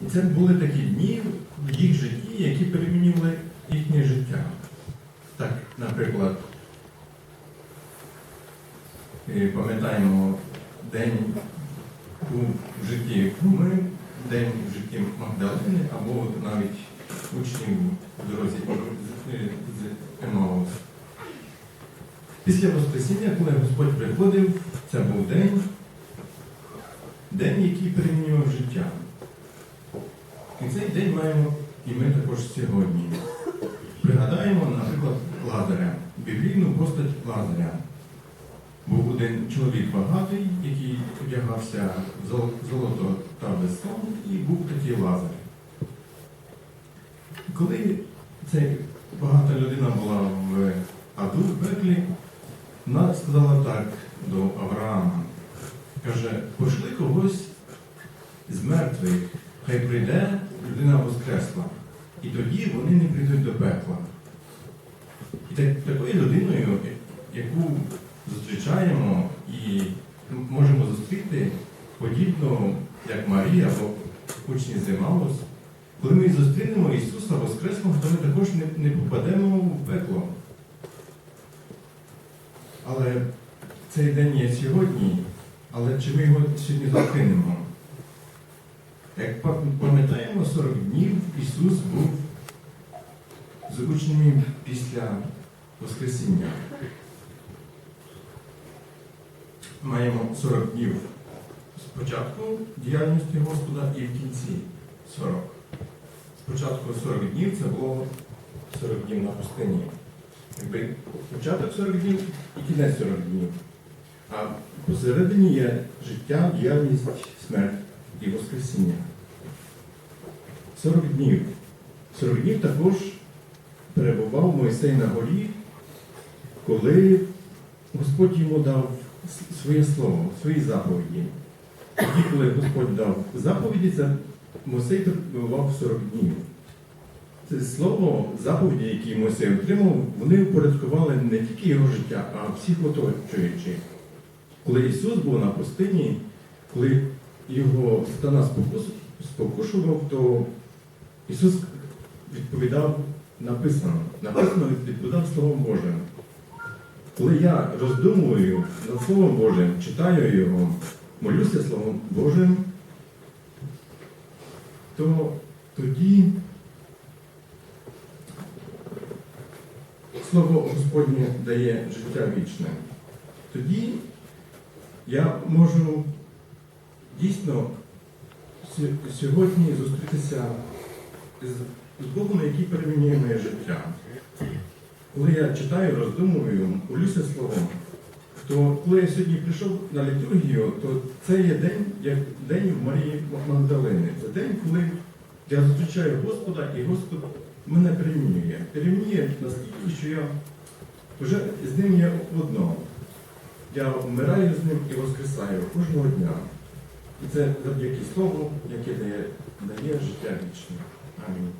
І це були такі дні в їх житті, які перемінювали їхнє життя. Так, наприклад, пам'ятаємо день у житті Куми, день в житті Магдалини або навіть учнів в дорозі е, з Емаус. Після Воскресіння, коли Господь приходив, це був день, день, який перемінював життя. І цей день маємо і ми також сьогодні. Пригадаємо, наприклад, Лазаря, біблійну постать Лазаря. Був один чоловік багатий, який одягався в золото та весон, і був такий Лазар. Коли ця багата людина була в аду, в пеклі, вона сказала так до Авраама. Каже, пошли когось з мертвих, хай прийде, людина воскресла. І тоді вони не прийдуть до пекла. І так, такою людиною, яку зустрічаємо і можемо зустріти подібно, як Марія або учні Зимаус, коли ми зустрінемо Ісуса Воскреслого, то ми також не, не попадемо в пекло. Але цей день є сьогодні, але чи ми його сьогодні зустрінемо? Як пам'ятаємо, 40 днів Ісус був з учнями після Воскресіння. Маємо 40 днів спочатку діяльності Господа і в кінці 40. Спочатку 40 днів це було 40 днів на пустині. Якби початок 40 днів і кінець 40 днів. А посередині є життя, діяльність, смерть і Воскресіння. 40 днів. 40 днів також перебував Мойсей на горі, коли Господь йому дав своє слово, свої заповіді. Тоді, коли Господь дав заповіді, це Мойсей перебував 40 днів. Це слово, заповіді, які Мойсей отримав, вони упорядкували не тільки його життя, а всіх оточуючих. Коли Ісус був на пустині, коли його сатана спокушував, то Ісус відповідав написано. Написано відповідав Словом Божим. Коли я роздумую над Словом Божим, читаю його, молюся Словом Божим, то тоді Слово Господнє дає життя вічне. Тоді я можу дійсно сьогодні зустрітися з, Богом, який перемінює моє життя. Коли я читаю, роздумую, молюся словом, то коли я сьогодні прийшов на літургію, то це є день, як день Марії Магдалини. Це день, коли я зустрічаю Господа, і Господь мене перемінює. Перемінює настільки, що я вже з ним є одно. Я вмираю з ним і воскресаю кожного дня. І це завдяки Слову, яке дає, дає життя вічне. Амінь.